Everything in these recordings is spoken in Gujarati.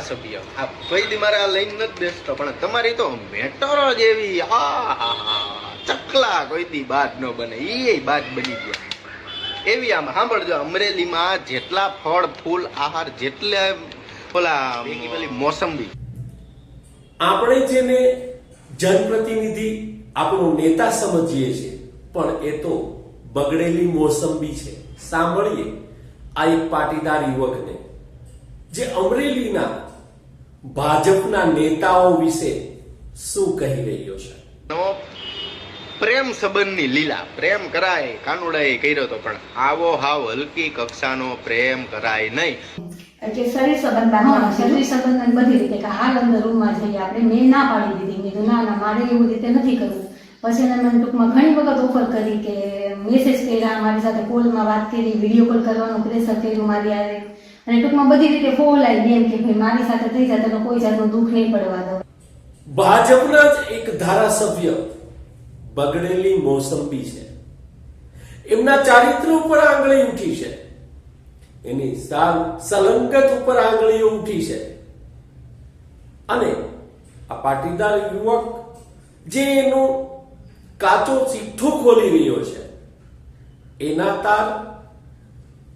આ સભ્ય આ કોઈ દી મારે આ લઈને નથી બેસતો પણ તમારી તો મેટરો જેવી હા હા ચકલા કોઈ દી બાદ ન બને. એ બાદ બની ગયા. એવી આમ સાંભળજો અમરેલીમાં જેટલા ફળ ફૂલ આહાર જેટલા ઓલા પેલી મોસંબી. આપણે જેને જનપ્રતિનિધિ આપણો નેતા સમજીએ છીએ પણ એ તો બગડેલી મોસંબી છે. સાંભળીએ આ એક પાટીદાર યુવકને જે અમરેલીના ભાજપના નેતાઓ વિશે શું કહી રહ્યો છે? પ્રેમ સંબંધની લીલા પ્રેમ કરાય કાનુડાએ કર્યો તો પણ આવો હાવ હલકી કક્ષાનો પ્રેમ કરાય નહીં. એટલે શરીર સંબંધ બાંધવાનો શરીર સંબંધ બધી રીતે કે હાલ અંદર રૂમમાં જઈએ આપણે મેં ના પાડી દીધી. મેં કીધું ના ના મારે એવું રીતે નથી કરવું. પછી એને મને ટૂંકમાં ઘણી વખત ઓફર કરી કે મેસેજ કર્યા મારી સાથે કોલમાં વાત કરી વીડિયો કોલ કરવાનું પ્રેશર કર્યું મારી હારે અને ટૂંકમાં બધી રીતે ફોલાઈ એમ કે ભાઈ મારી સાથે થઈ જાય તો કોઈ જાતનું દુઃખ નહીં પડવા દો. ભાજપના જ એક ધારાસભ્ય બગડેલી મોસંબી છે. એમના ચારિત્ર ઉપર આંગળી ઉઠી છે. એની સાલ- સલંગત ઉપર આંગળીઓ ઉઠી છે. અને આ પાટીદાર યુવક જે એનો કાચો ચીઠ્ઠો ખોલી રહ્યો છે, એના તાર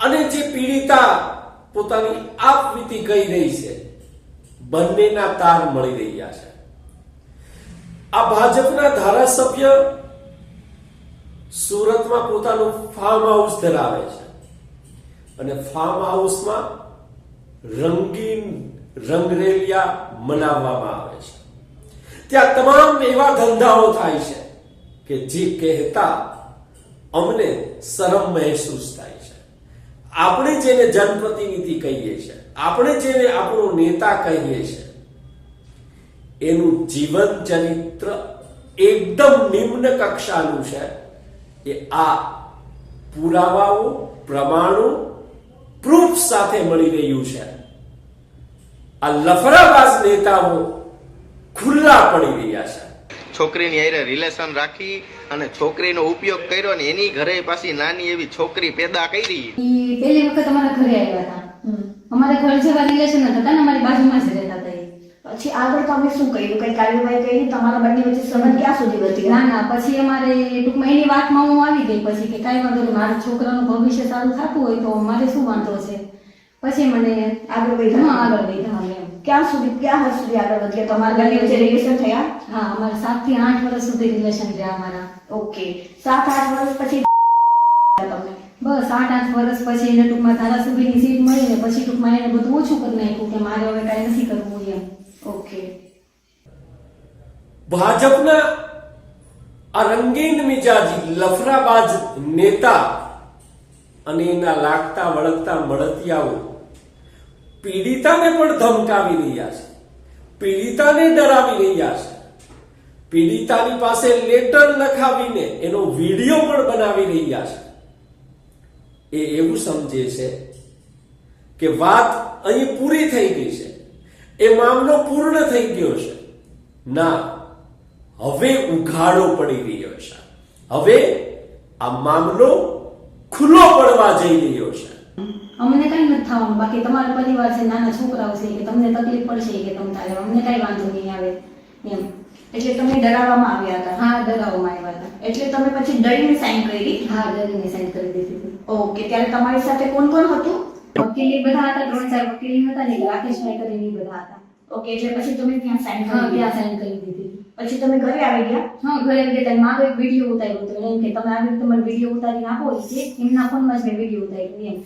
અને જે પીડિતા પોતાની આપવીતી કહી રહી છે. બંનેના તાર મળી રહ્યા છે. આ ભાજપના ધારાસભ્ય સુરતમાં પોતાનું ફાર્મ હાઉસ ધરાવે છે. અને ફાર્મ હાઉસમાં રંગીન રંગરેલિયા મનાવવામાં આવે છે. ત્યાં તમામ એવા ધંધાઓ થાય છે કે જે કહેતા અમને શરમ મહેસૂસ થાય છે. આપણે જેને જનપ્રતિનિધિ કહીએ છીએ, આપણે જેને આપણો નેતા કહીએ છીએ, એનું જીવન ચરિત્ર એકદમ નિમ્ન કક્ષાનું છે. એ આ પુરાવાઓ, પ્રમાણો પ્રૂફ સાથે મળી રહ્યું છે. આ લફરાબાજ નેતાઓ ખુલ્લા પડી રહ્યા છે. છોકરીની હારે રિલેશન રાખી અને છોકરીનો ઉપયોગ કર્યો ને એની ઘરે પાછી નાની એવી છોકરી પેદા કરી. પહેલી વખત અમારા ઘરે આવ્યા હતા. અમારા ઘર જેવા રિલેશન હતા ને અમારી બાજુમાં જ રહેતા હતા પછી આગળ તો અમે શું કર્યું? કઈ કાર્યવાહી કરી તમારા બંને વચ્ચે સંબંધ ક્યાં સુધી વધી ના ના પછી અમારે ટૂંકમાં એની વાતમાં હું આવી ગઈ પછી કે કાંઈ વાંધો નહીં મારા છોકરાનું ભવિષ્ય સારું થતું હોય તો મારે શું વાંધો છે? પછી મને આગળ વધ્યા? આગળ વધ્યા અમે ક્યાં સુધી ક્યાં હદ સુધી આગળ વધ્યા? તમારા બંને વચ્ચે રિલેશન થયા? હા અમારે સાતથી આઠ વર્ષ સુધી રિલેશન રહ્યા અમારા. ઓકે. સાત આઠ વર્ષ પછી તમને બસ આઠ આઠ વર્ષ પછી એને ટૂંકમાં ધારાસભ્યની સીટ મળી ને પછી ટૂંકમાં એને બધું ઓછું કરી નાખ્યું કે મારે હવે કાંઈ નથી કરવું એમ. ઓકે ભાજપના આ રંગીન મિજાજી લફરાબાજ નેતા અને એના લાગતા વળગતા મળતિયાઓ પીડિતાને પણ ધમકાવી રહ્યા છે. પીડિતાને ડરાવી રહ્યા છે. પીડિતાની પાસે લેટર લખાવીને એનો વીડિયો પણ બનાવી રહ્યા છે. એ એવું સમજે છે કે વાત અહીં પૂરી થઈ ગઈ છે. એ મામલો પૂર્ણ થઈ ગયો છે. ના, હવે ઉઘાડો પડી રહ્યો છે. હવે આ મામલો ખુલ્લો પડવા જઈ રહ્યો છે. અમને કઈ નથી થવાનું. બાકી તમારા પરિવાર છે, નાના છોકરાઓ છે, કે તમને તકલીફ પડશે કે તમ તારે, અમને કઈ વાંધો નહીં આવે. એમ. એટલે તમને ડરાવવામાં આવ્યા હતા. હા, ડરાવવામાં આવ્યા હતા. એટલે તમે પછી ડરીને સાઈન કરી? હા ડરીને સાઈન કરી. ઓકે ત્યારે તમારી સાથે કોણ કોણ હતું? વકીલી બધા હતા ત્રણ ચાર વકીલી હતા ને રાકેશભાઈ કરીને બધા હતા. ઓકે એટલે પછી તમે ત્યાં સાઈન હા કરી ત્યાં. સાઈન કરી દીધી. પછી તમે ઘરે આવી ગયા? હા ઘરે ગયા મારો એક વીડિયો ઉતાર્યો હતો. એમ કે તમે આવી તમારો વીડિયો ઉતારીને આપો છે એમના ફોનમાં જ મેં વીડિયો ઉતાર્યો એમ.